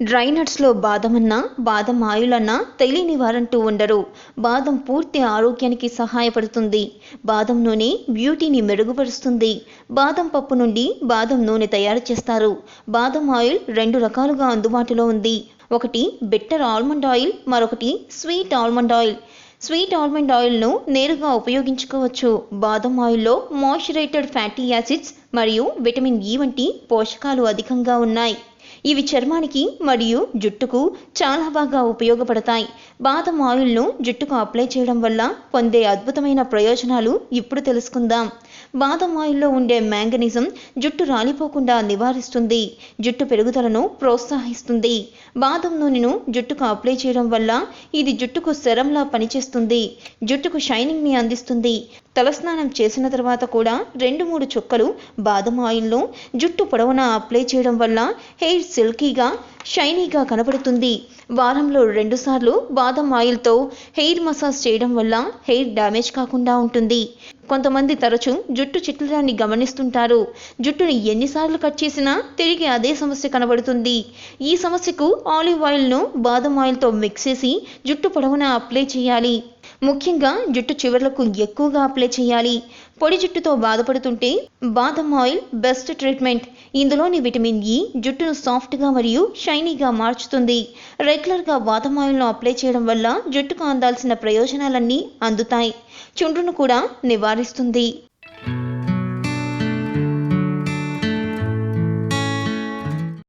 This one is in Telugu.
డ్రై నట్స్లో బాదం అన్నా బాదం ఆయులన్నా తెలియని వారంటూ ఉండరు. బాదం పూర్తి ఆరోగ్యానికి సహాయపడుతుంది. బాదం నూనె బ్యూటీని మెరుగుపరుస్తుంది. బాదం పప్పు నుండి బాదం నూనె తయారు చేస్తారు. బాదం ఆయిల్ రెండు రకాలుగా అందుబాటులో ఉంది. ఒకటి బెట్టర్ ఆల్మండ్ ఆయిల్ మరొకటి sweet almond oil. Sweet almond ఆయిల్ను నేరుగా ఉపయోగించుకోవచ్చు. బాదం ఆయిల్లో మాయిశ్చరైటెడ్ ఫ్యాటీ యాసిడ్స్ మరియు విటమిన్ ఇ వంటి పోషకాలు అధికంగా ఉన్నాయి. ఇవి చర్మానికి మరియు జుట్టుకు చాలా బాగా ఉపయోగపడతాయి. బాదం ఆయిల్ను జుట్టుకు అప్లై చేయడం వల్ల పొందే అద్భుతమైన ప్రయోజనాలు ఇప్పుడు తెలుసుకుందాం. బాదం ఆయిల్లో ఉండే మ్యాంగనిజం జుట్టు రాలిపోకుండా నివారిస్తుంది. జుట్టు పెరుగుదలను ప్రోత్సహిస్తుంది. బాదం నూనెను జుట్టుకు అప్లై చేయడం వల్ల ఇది జుట్టుకు సెరంలా పనిచేస్తుంది. జుట్టుకు షైనింగ్ని అందిస్తుంది. తలస్నానం చేసిన తర్వాత కూడా రెండు మూడు చుక్కలు బాదం ఆయిల్ను జుట్టు పొడవునా అప్లై చేయడం వల్ల హెయిర్ సిల్కీగా షైనీగా కనబడుతుంది వారంలో రెండుసార్లు బాదం ఆయిల్తో హెయిర్ మసాజ్ చేయడం వల్ల హెయిర్ డ్యామేజ్ కాకుండా ఉంటుంది. కొంతమంది తరచూ జుట్టు చిట్లడాన్ని గమనిస్తుంటారు. జుట్టుని ఎన్నిసార్లు కట్ చేసినా తిరిగి అదే సమస్య కనబడుతుంది. ఈ సమస్యకు ఆలివ్ ఆయిల్ను బాదం ఆయిల్తో మిక్స్ చేసి జుట్టు పొడవునా అప్లై చేయాలి. ముఖ్యంగా జుట్టు చివర్లకు ఎక్కువగా అప్లై చేయాలి. పొడి జుట్టుతో బాధపడుతుంటే బాదం ఆయిల్ బెస్ట్ ట్రీట్మెంట్. ఇందులోని విటమిన్ ఇ జుట్టును సాఫ్ట్గా మరియు షైనీగా మార్చుతుంది. రెగ్యులర్గా బాదం ఆయిల్ను అప్లై చేయడం వల్ల జుట్టుకు అందాల్సిన ప్రయోజనాలన్నీ అందుతాయి. చుండ్రును కూడా నివారిస్తుంది.